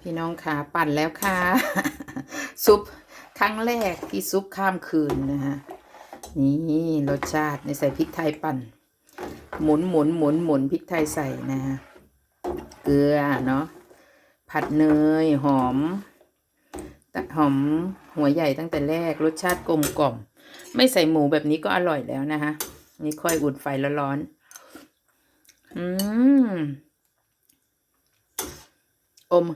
พี่น้องขาปั่นแล้วค่ะ ซุปครั้งแรกที่ซุปข้ามคืนนะฮะนี่รสชาติในใส่พริกไทยปั่น หมุนหมุนหมุนหมุนพริกไทยใส่นะฮะเกลือเนาะผัดเนยหอมหอมหัวใหญ่ตั้งแต่แรกรสชาติกลมกล่อม ไม่ใส่หมูแบบนี้ก็อร่อยแล้วนะคะนี่ค่อยอุ่นไฟร้อนๆอืมอม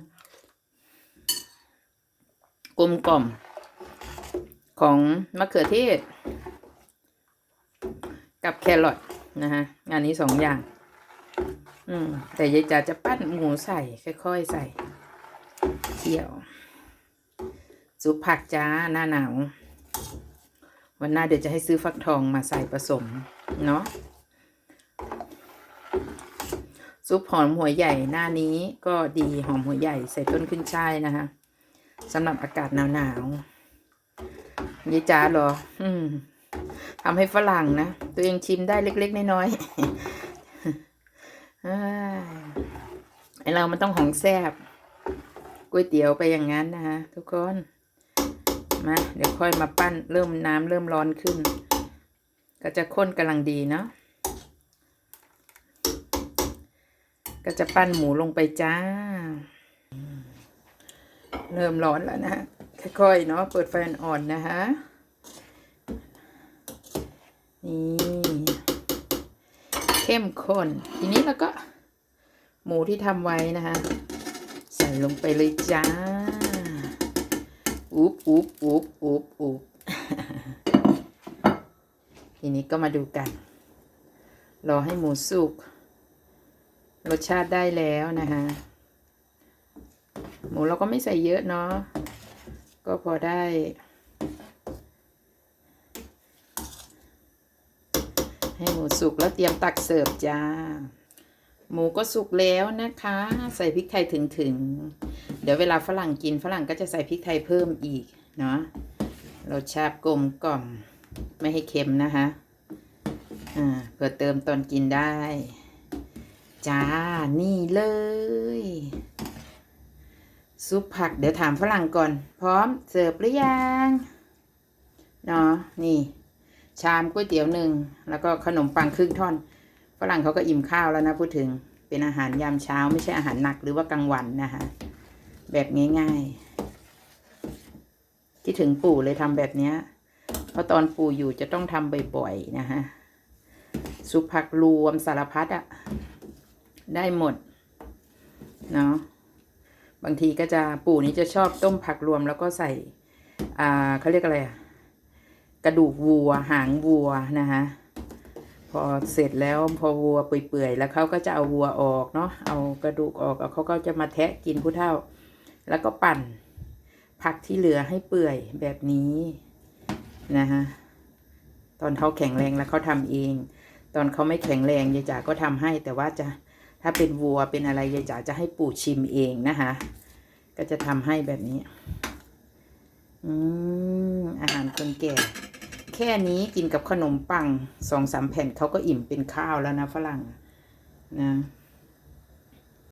กลมกล่อม ของมะเขือเทศ กับแครอทนะฮะงานนี้สองอย่าง อืม แต่ยายจ๋าจะปั้นหมูใส่ ค่อยๆใส่เที่ยว ซุปผักจ้าหน้าหนาววันหน้าเดี๋ยวจะให้ซื้อฟักทองมาใส่ผสม เนาะซุปหอมหัวใหญ่หน้านี้ก็ดีหอมหัวใหญ่ใส่ต้นขึ้นช่ายนะคะ สำหรับอากาศหนาวๆยายจ๋าหรอ อืมทำให้ฝรั่งนะ ตัวเองชิมได้เล็กๆ น้อยๆไอเรามันต้องของแซบก๋วยเตี๋ยวไปอย่างนั้นนะคะทุกคน มา เดี๋ยวค่อยมาปั้นเริ่มน้ำเริ่มร้อนขึ้น ก็จะข้นกำลังดีเนาะก็จะปั้นหมูลงไปจ้า เริ่มร้อนแล้วนะฮะค่อยๆเนาะเปิดไฟอ่อนๆนะฮะนี่เข้มข้นทีนี้เราก็ หมูที่ทำไว้นะคะใส่ลงไปเลยจ้าอุ๊บอุ๊บอุ๊บอุ๊บอุ๊บทีนี้ก็มาดูกัน รอให้หมูสุก รสชาติได้แล้วนะคะ หมูเราก็ไม่ใส่เยอะเนาะก็พอได้ ให้หมูสุกแล้วเตรียมตักเสิร์ฟจ้า หมูก็สุกแล้วนะคะ ใส่พริกไทยถึงๆเดี๋ยวเวลาฝรั่งกินฝรั่งก็จะใส่พริกไทยเพิ่มอีกเนาะรสชาติกลมกล่อมไม่ให้เค็มนะคะอ่าเพื่อเติมตอนกินได้ จ้า นี่เลย ซุปผักเดี๋ยวถามฝรั่งก่อน พร้อมเสิร์ฟหรือยังเนาะนี่ ชามก๋วยเตี๋ยวหนึ่งแล้วก็ขนมปังครึ่งท่อน ฝรั่งเขาก็อิ่มข้าวแล้วนะพูดถึงเป็นอาหารยามเช้าไม่ใช่อาหารหนักหรือว่ากลางวันนะคะแบบง่ายๆคิดถึงปู่เลยทำแบบนี้เพราะตอนปู่อยู่จะต้องทำบ่อยๆนะฮะซุปผักรวมสารพัดอะได้หมดเนาะ บางทีก็จะปู่นี้จะชอบต้มผักรวมแล้วก็ใส่อ่าเขาเรียกอะไรอะกระดูกวัวหางวัวนะคะพอเสร็จแล้วพอวัวเปื่อยๆแล้วเขาก็จะเอาวัวออกเนาะเอากระดูกออกเอาเขาก็จะมาแทะกินผู้เฒ่า แล้วก็ปั่น ผักที่เหลือให้เปื่อยแบบนี้นะฮะตอนเขาแข็งแรงแล้วเขาทำเอง ตอนเขาไม่แข็งแรงยายจ๋าก็ทำให้แต่ว่าจะ ถ้าเป็นวัวเป็นอะไรยายจ๋าจะให้ปู่ชิมเองนะคะ ก็จะทำให้แบบนี้ อืมอาหารคนแก่ แค่นี้กินกับขนมปังสองสามแผ่นเขาก็อิ่มเป็นข้าวแล้วนะฝรั่งนะ